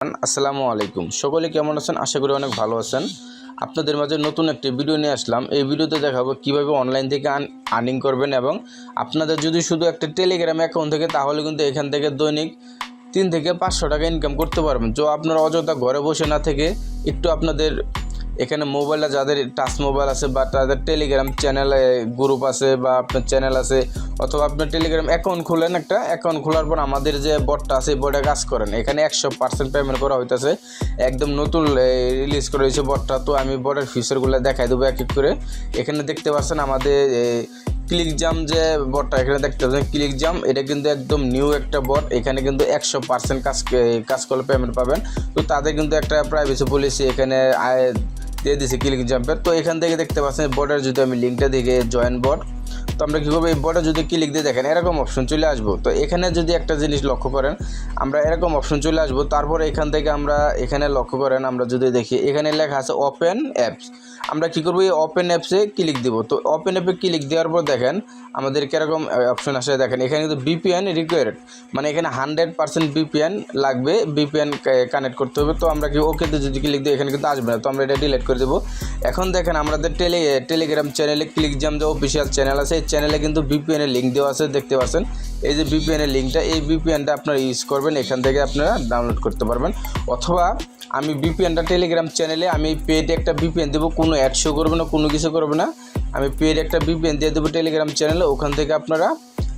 আসসালামু আলাইকুম। সকলে কেমন আছেন? আশা করি অনেক ভালো আছেন। আপনাদের মাঝে নতুন একটি ভিডিও নিয়ে আসলাম। এই ভিডিওতে দেখাবো কীভাবে অনলাইন থেকে আর্নিং করবেন এবং আপনাদের যদি শুধু একটা টেলিগ্রাম অ্যাকাউন্ট থেকে, তাহলে কিন্তু এখান থেকে দৈনিক তিন থেকে পাঁচশো টাকা ইনকাম করতে পারবেন। তো আপনারা অযথা ঘরে বসে না থেকে একটু আপনাদের এখানে মোবাইলে যাদের টাচ মোবাইল আছে বা তাদের টেলিগ্রাম চ্যানেল গ্রুপ আছে বা আপনার চ্যানেল আছে, অথবা আপনার টেলিগ্রাম অ্যাকাউন্ট খুলেন একটা অ্যাকাউন্ট খোলার পর আমাদের যে বটটা আছে বটে কাজ করেন। এখানে একশো পার্সেন্ট পেমেন্ট করা হইতেছে। একদম নতুন রিলিজ করে হয়েছে বটটা তো আমি বটের ফিচারগুলো দেখাই দেবো এক এক করে। এখানে দেখতে পাচ্ছেন আমাদের ক্লিক জাম যে বটটা এখানে দেখতে পাচ্ছেন ক্লিক জাম এটা কিন্তু একদম নিউ একটা বট এখানে কিন্তু একশো পার্সেন্ট কাজ কাজ করলে পেমেন্ট পাবেন। তো তাদের কিন্তু একটা প্রাইভেসি পলিসি এখানে দিয়ে দিছি ক্লিক জাম্পের তো এখান থেকে দেখতে পাচ্ছেন বোর্ডের যদি আমি লিঙ্কটা দিকে জয়েন বট তো আমরা কী করব এই বটে যদি ক্লিক দিয়ে দেখেন, এরকম অপশন চলে আসব। তো এখানে যদি একটা জিনিস লক্ষ্য করেন, আমরা এরকম অপশন চলে আসব। তারপরে এখান থেকে আমরা এখানে লক্ষ্য করেন, আমরা যদি দেখি, এখানে লেখা আছে ওপেন অ্যাপস আমরা কী করব, এই ওপেন অ্যাপসে ক্লিক দিব। তো ওপেন অ্যাপে ক্লিক দেওয়ার পর দেখেন, আমাদের কীরকম অপশন আসে দেখেন, এখানে কিন্তু বিপিএন রিকোয়ার্ড মানে এখানে হান্ড্রেড পার্সেন্ট বিপিএন লাগবে বিপিএন কানেক্ট করতে হবে। তো আমরা কি ওকেতে যদি ক্লিক দিই, এখানে কিন্তু আসবে না। তো আমরা এটা ডিলিট করে দেবো। এখন দেখেন, আমাদের টেলি টেলিগ্রাম চ্যানেলে ক্লিক জাম যে অফিসিয়াল চ্যানেল আছে, এই চ্যানেলে কিন্তু বিপিএন এর লিঙ্ক দেওয়া আছে, দেখতে পাচ্ছেন। এই যে বিপিএন এর লিঙ্কটা এই বিপিএনটা আপনারা ইউজ করবেন, এখান থেকে আপনারা ডাউনলোড করতে পারবেন। অথবা আমি বিপিএনটা টেলিগ্রাম চ্যানেলে আমি পেড একটা বিপিএন দেবো, কোনো অ্যাড শো করবে না, কোনো কিছু করবে না। আমি পেড একটা বিপিএন দিয়ে দেবো টেলিগ্রাম চ্যানেলে ওখান থেকে আপনারা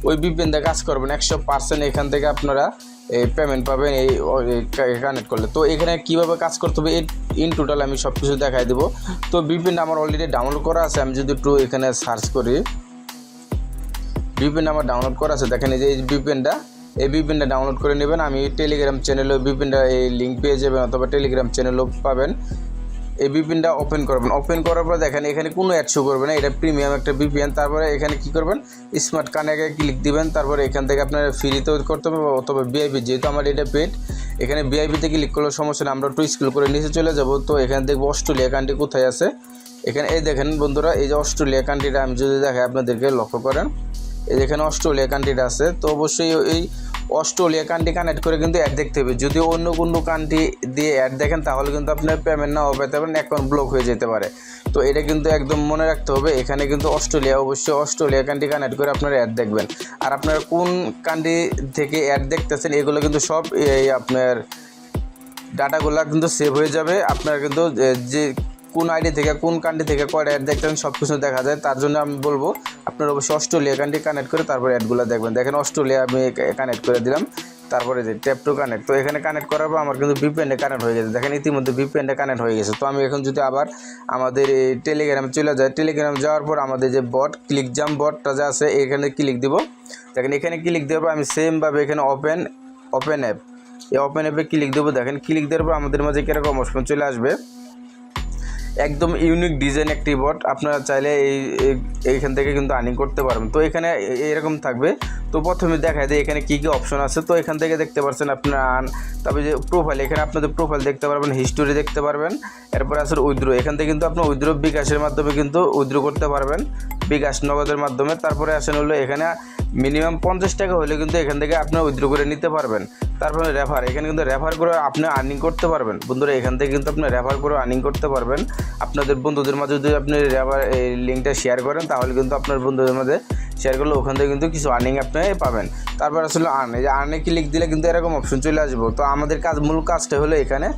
ওই বিপিএন দিয়ে কাজ করবেন। একশো পার্সেন্ট এখান থেকে আপনারা এই পেমেন্ট পাবেন, এই কানেক্ট করলে। তো এখানে কীভাবে কাজ করতে হবে ইন টোটাল আমি সব কিছু দেখাই দেবো। তো বিপিএন আমার অলরেডি ডাউনলোড করা আছে, আমি যদি একটু এখানে সার্চ করি। বিপিএন আমার ডাউনলোড করা আছে, দেখেন এই যে এই বিপিএনটা এই বিপিএনটা ডাউনলোড করে নেবেন, আমি টেলিগ্রাম চ্যানেলে বিপিএনটা এই লিঙ্ক পেয়ে যাবেন অথবা টেলিগ্রাম চ্যানেলও পাবেন। এই বিপিএনটা ওপেন করবেন। ওপেন করার পর দেখেন এখানে কোনো অ্যাড শো করবে না, এটা প্রিমিয়াম একটা বিপিএন তারপরে এখানে কি করবেন? স্মার্ট কানেক্টে ক্লিক দিবেন, তারপরে এখান থেকে আপনার ফ্রিতেও করতে হবে, অথবা বিআইপি যেহেতু আমার এটা পেড এখানে বিআইপিতে ক্লিক করলে সমস্যা নেই, আমরা একটু স্কুল করে নিচে চলে যাব, তো এখানে দেখব অস্ট্রেলিয়া কান্ট্রি কোথায় আছে? এখানে এই দেখেন বন্ধুরা, এই যে অস্ট্রেলিয়া কান্ট্রিটা আমি যদি দেখাই আপনাদেরকে, লক্ষ্য করেন। যেখানে অস্ট্রেলিয়া কান্ট্রিটা আছে, তো অবশ্যই এই অস্ট্রেলিয়া কান্ট্রি কানেক্ট করে কিন্তু অ্যাড দেখতে হবে। যদি অন্য কোনো কান্ট্রি দিয়ে অ্যাড দেখেন, তাহলে কিন্তু আপনার পেমেন্ট নাও পেতে পারেন অ্যাকাউন্ট ব্লক হয়ে যেতে পারে। তো এটা কিন্তু একদম মনে রাখতে হবে, এখানে কিন্তু অস্ট্রেলিয়া, অবশ্যই অস্ট্রেলিয়া কান্ট্রি কানেক্ট করে আপনারা অ্যাড দেখবেন। আর আপনারা কোন কান্ট্রি থেকে অ্যাড দেখতেছেন, এগুলো কিন্তু সব এই আপনার ডাটাগুলো কিন্তু সেভ হয়ে যাবে। আপনার কিন্তু যে কোন আইডি থেকে, কোন কান্ট্রি থেকে, কয়টা অ্যাড দেখতেন সব কিছু দেখা যায়। তার জন্য আমি বলব, আপনার অবশ্যই অস্ট্রেলিয়া কান্ট্রি কানেক্ট করে তারপরে অ্যাডগুলো দেখবেন। দেখেন, অস্ট্রেলিয়া আমি কানেক্ট করে দিলাম। তারপরে যে ট্যাপ টু কানেক্ট তো এখানে কানেক্ট করার পর আমার কিন্তু বিপিএনটা কানেক্ট হয়ে গেছে। দেখেন, ইতিমধ্যে বিপিএনটা কানেক্ট হয়ে গেছে। তো আমি এখন যদি আবার আমাদের এই টেলিগ্রামে চলে যায় টেলিগ্রাম যাওয়ার পর আমাদের যে বট ক্লিক জাম বটটা যা আছে, এখানে ক্লিক দিব। দেখেন, এখানে ক্লিক দেওয়ার পর আমি সেমভাবে এখানে ওপেন ওপেন অ্যাপ এই ওপেন অ্যাপে ক্লিক দেবো। দেখেন ক্লিক দেওয়ার পর আমাদের মাঝে কীরকম অপশন চলে আসবে। একদম ইউনিক ডিজাইন একটি বট আপনারা চাইলে এই এইখান থেকে কিন্তু আর্নিং করতে পারবেন। তো এখানে এরকম থাকবে। তো প্রথমে দেখা যায় এখানে কী কী অপশন আছে। তো এখান থেকে দেখতে পাচ্ছেন আপনার আন তারপরে যে প্রোফাইল এখানে আপনাদের প্রোফাইল দেখতে পারবেন হিস্টোরি দেখতে পারবেন, এরপরে আছে উইথড্র এখান থেকে কিন্তু আপনার উইথড্র বিকাশের মাধ্যমে কিন্তু উইথড্র করতে পারবেন, বিকাশ নগদের মাধ্যমে। তারপরে আসেন হলো এখানে মিনিমাম পঞ্চাশ টাকা হলে কিন্তু এখান থেকে আপনার উইথড্র করে নিতে পারবেন। তারপরে রেফার এখানে কিন্তু রেফার করে আপনি আর্নিং করতে পারবেন। বন্ধুরা, এখান থেকে কিন্তু আপনি রেফার করে আর্নিং করতে পারবেন। আপনাদের বন্ধুদের মাঝে যদি আপনি রেফার এই লিঙ্কটা শেয়ার করেন, তাহলে কিন্তু আপনার বন্ধুদের মাঝে শেয়ার করলে ওখান থেকে কিন্তু কিছু আর্নিং আপনি পাবেন। তারপর আসলে আর্ন। এই যে আর্নে ক্লিক দিলে কিন্তু এরকম অপশন চলে আসব। তো আমাদের কাজ, মূল কাজটা হলো এখানে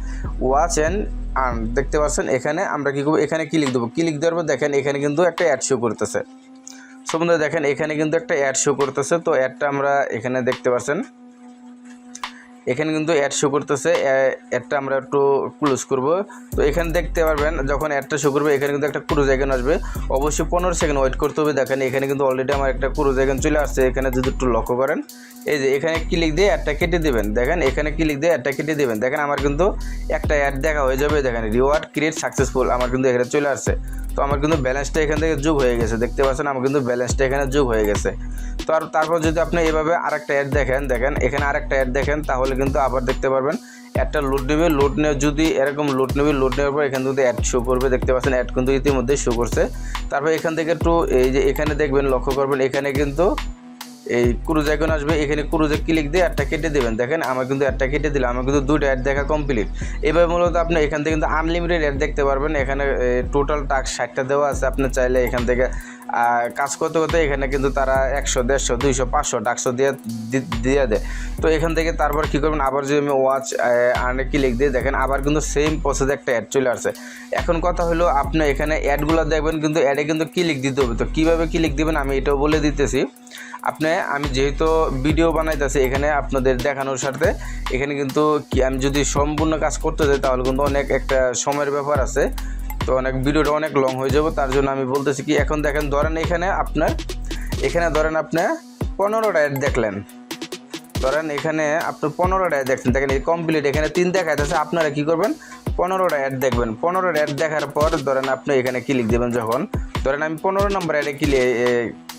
ওয়াচ অ্যান্ড আর্ন দেখতে পাচ্ছেন? এখানে আমরা কী করব? এখানে ক্লিক দেবো। ক্লিক দেওয়ার পর দেখেন, এখানে কিন্তু একটা অ্যাড শো করতেছে। সো বন্ধুরা, দেখেন, এখানে কিন্তু একটা অ্যাড শো করতেছে। তো অ্যাডটা আমরা এখানে দেখতে পাচ্ছেন? এখানে কিন্তু অ্যাড শো করতেছে অ্যাডটা আমরা একটু ক্লোজ করব। তো এখানে দেখতে পারবেন, যখন অ্যাডটা শো করবে, এখানে কিন্তু একটা ক্রুজ আইকন আসবে। অবশ্যই পনেরো সেকেন্ড ওয়েট করতে হবে। দেখেন, এখানে কিন্তু অলরেডি আমার একটা ক্রুজ আইকন চলে আসছে। এখানে যদি একটু লক্ষ্য করেন, এই যে এখানে ক্লিক দিয়ে অ্যাডটা কেটে দেবেন। দেখেন, এখানে ক্লিক দিয়ে অ্যাডটা কেটে দেবেন। দেখেন, আমার কিন্তু একটা অ্যাড দেখা হয়ে যাবে। দেখেন রিওয়ার্ড ক্রিয়েট সাকসেসফুল আমার কিন্তু এখানে চলে আসছে। তো আমার কিন্তু ব্যালেন্সটা এখান থেকে যোগ হয়ে গেছে। দেখতে পাচ্ছেন, আমার কিন্তু ব্যালেন্সটা এখানে যোগ হয়ে গেছে। তো আর তারপর যদি আপনি এভাবে আরেকটা অ্যাড দেখেন দেখেন, এখানে আরেকটা অ্যাড দেখেন, তাহলে কিন্তু আবার দেখতে পারবেন, একটা লোড নেবে লোড নেওয়া যদি এরকম লোড নেবে লোড নেওয়ার পর এখান থেকে অ্যাড শো করবে, দেখতে পাচ্ছেন অ্যাড কিন্তু ইতিমধ্যে শো করছে। তারপর এখান থেকে একটু, এই যে এখানে দেখবেন, লক্ষ্য করবেন, এখানে কিন্তু এই ক্রুজ আইকন আসবে, এখানে ক্রুজে ক্লিক দিয়ে একটা কেটে দেবেন। দেখেন, আমার কিন্তু একটা কেটে দিলাম, আমার কিন্তু দুটো অ্যাড দেখা কমপ্লিট এবার মূলত আপনি এখান থেকে কিন্তু আনলিমিটেড অ্যাড দেখতে পারবেন। এখানে টোটাল টাস্ক ষাটটা দেওয়া আছে। আপনি চাইলে এখান থেকে কাজ করতে করতে এখানে কিন্তু তারা একশো, দেড়শো, দুইশো, পাঁচশো ডাকশো দিয়ে দিয়ে দেয়। তো এখান থেকে তারপর কী করবেন? আবার যদি আমি ওয়াচ আর্নে ক্লিক দিয়ে দেখেন, আবার কিন্তু সেম প্রসেসে একটা অ্যাড চলে আসছে। এখন কথা হলো, আপনি এখানে অ্যাডগুলো দেখবেন কিন্তু অ্যাডে কিন্তু ক্লিক দিতে হবে? তো কীভাবে ক্লিক দিবেন? আমি এটাও বলে দিতেছি। আপনি, আমি যেহেতু ভিডিও বানাইতেছি এখানে আপনাদের দেখানোর সাথে, এখানে কিন্তু আমি যদি সম্পূর্ণ কাজ করতে যাই, তাহলে কিন্তু অনেক একটা সময়ের ব্যাপার আছে। তো অনেক ভিডিওটা অনেক লং হয়ে যাবে, তার জন্য আমি বলতেছি কি, এখন দেখেন, ধরেন এখানে আপনার, এখানে ধরেন আপনি পনেরোটা অ্যাড দেখলেন। ধরেন এখানে আপনি পনেরোটা অ্যাড দেখছেন, দেখেন এই কমপ্লিট এখানে তিন দেখাইতেছে, আপনারা কি করবেন? পনেরোটা অ্যাড দেখবেন। পনেরোটা অ্যাড দেখার পর ধরেন আপনি এখানে ক্লিক দেবেন যখন। ধরেন আমি পনেরো নম্বর অ্যাডে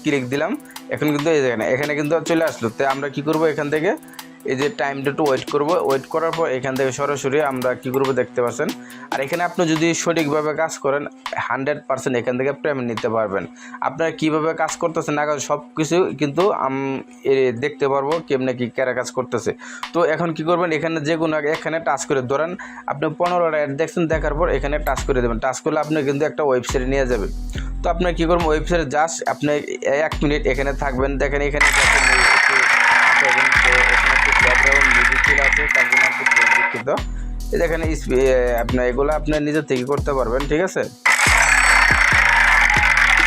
ক্লিক দিলাম, এখন কিন্তু এই দেখেন এখানে কিন্তু চলে আসলো। তো আমরা কি করব এখান থেকে? এই যে টাইমটা একটু ওয়েট করব। ওয়েট করার পর এখান থেকে সরাসরি আমরা কি করব দেখতে পাচ্ছেন? আর এখানে আপনি যদি সঠিকভাবে কাজ করেন হান্ড্রেড পার্সেন্ট এখান থেকে পেমেন্ট নিতে পারবেন। আপনারা কীভাবে কাজ করতেছেন না সব কিছু কিন্তু দেখতে পারব কেমনে কি কারা কাজ করতেছে। তো এখন কি করবেন, এখানে যে কোনো এখানে টাচ করে ধরেন, আপনি পনেরোটা অ্যাড দেখছেন, দেখার পর এখানে টাচ করে দেবেন। টাচ করলে আপনি কিন্তু একটা ওয়েবসাইটে নিয়ে যাবে তো আপনার কী করবেন ওয়েবসাইটে জাস্ট আপনি এক মিনিট এখানে থাকবেন, দেখেন এখানে দেখেন এই একটু দেখেন তো এখানে একটু চলে আছে আপনার এগুলো আপনার নিজের থেকে করতে পারবেন, ঠিক আছে?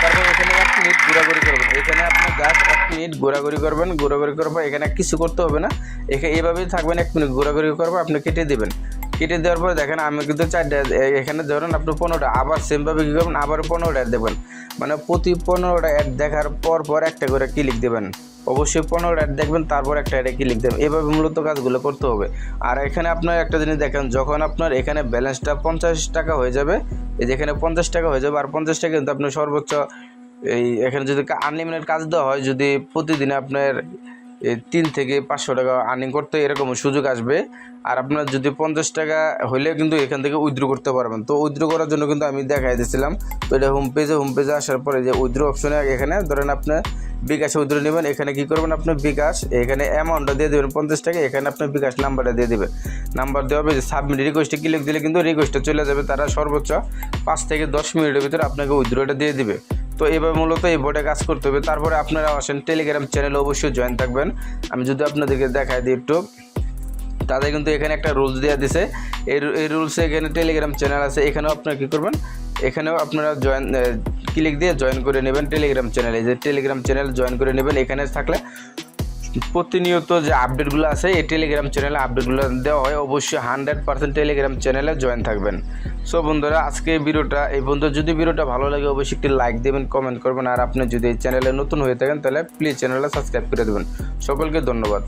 তারপর এখানে এক মিনিট ঘোরাঘুরি করবেন। এখানে জাস্ট এক মিনিট ঘোরাঘুরি করবেন, ঘোরাঘুরি পর এখানে কিছু করতে হবে না। এখানে থাকবেন, এক মিনিট ঘোরাঘুরি আপনি কেটে দেবেন। কেটে দেওয়ার পর দেখেন, আমি কিন্তু এখানে ধরেন আপনি পনেরোটা, আবার সেমভাবে করবেন? আবার পনেরোটা দেবেন। মানে প্রতি পনেরোটা দেখার পর পর একটা করে ক্লিক দেবেন। অবশ্যই পনেরো অ্যাড দেখবেন, তারপর একটা অ্যাডে ক্লিক দেবেন এভাবে মূলত কাজগুলো করতে হবে। আর এখানে আপনার একটা জিনিস দেখেন, যখন আপনার এখানে ব্যালেন্সটা পঞ্চাশ টাকা হয়ে যাবে, এই যে এখানে পঞ্চাশ টাকা হয়ে যাবে, আর পঞ্চাশ টাকা কিন্তু আপনি সর্বোচ্চ এই এখানে যদি আনলিমিটেড কাজ দেওয়া হয়, যদি প্রতিদিনে আপনার তিন থেকে পাঁচশো টাকা আর্নিং করতে এরকম সুযোগ আসবে। আর আপনার যদি পঞ্চাশ টাকা হইলে কিন্তু এখান থেকে উইথড্র করতে পারবেন। তো উইথড্র করার জন্য কিন্তু আমি দেখাই দিয়েছিলাম। তো এটা হোম পেজে হোম পেজে আসার পরে যে উইথড্র অপশনে এখানে ধরেন আপনার বিকাশে উইথড্র নেবেন। এখানে কি করবেন আপনি? বিকাশ, এখানে অ্যামাউন্টটা দিয়ে দেবেন পঞ্চাশ টাকা। এখানে আপনার বিকাশ নাম্বারটা দিয়ে দেবে নাম্বার দেওয়া হবে যে সাবমিট রিকোয়েস্টে ক্লিক দিলে কিন্তু রিকোয়েস্টটা চলে যাবে। তারা সর্বোচ্চ পাঁচ থেকে দশ মিনিটের ভিতরে আপনাকে উইথড্রটা দিয়ে দিবে। তো এবার মূলত এই বোর্ডে কাজ করতে হবে। তারপরে আপনারা আসেন টেলিগ্রাম চ্যানেল অবশ্যই জয়েন থাকবেন। আমি যদি আপনাদেরকে দেখাই দিই একটু। তাদের কিন্তু এখানে একটা রুলস দেওয়া দিছে। এই এই রুলসে এখানে টেলিগ্রাম চ্যানেল আছে। এখানেও আপনারা কী করবেন? এখানেও আপনারা জয়েন ক্লিক দিয়ে জয়েন করে নেবেন টেলিগ্রাম চ্যানেলে। যে টেলিগ্রাম চ্যানেল জয়েন করে নেবেন, এখানে থাকলে প্রতিনিয়ত যে আপডেটগুলো আছে, এই টেলিগ্রাম চ্যানেলে আপডেটগুলো দেওয়া হয়। অবশ্যই হান্ড্রেড পার্সেন্ট টেলিগ্রাম চ্যানেলে জয়েন থাকবেন। সো বন্ধুরা, আজকে ভিডিওটা, এই বন্ধু, যদি ভিডিওটা ভালো লাগে, অবশ্যই একটি লাইক দেবেন, কমেন্ট করবেন। আর আপনি যদি এই চ্যানেলে নতুন হয়ে থাকেন, তাহলে প্লিজ চ্যানেলটা সাবস্ক্রাইব করে দেবেন। সকলকে ধন্যবাদ।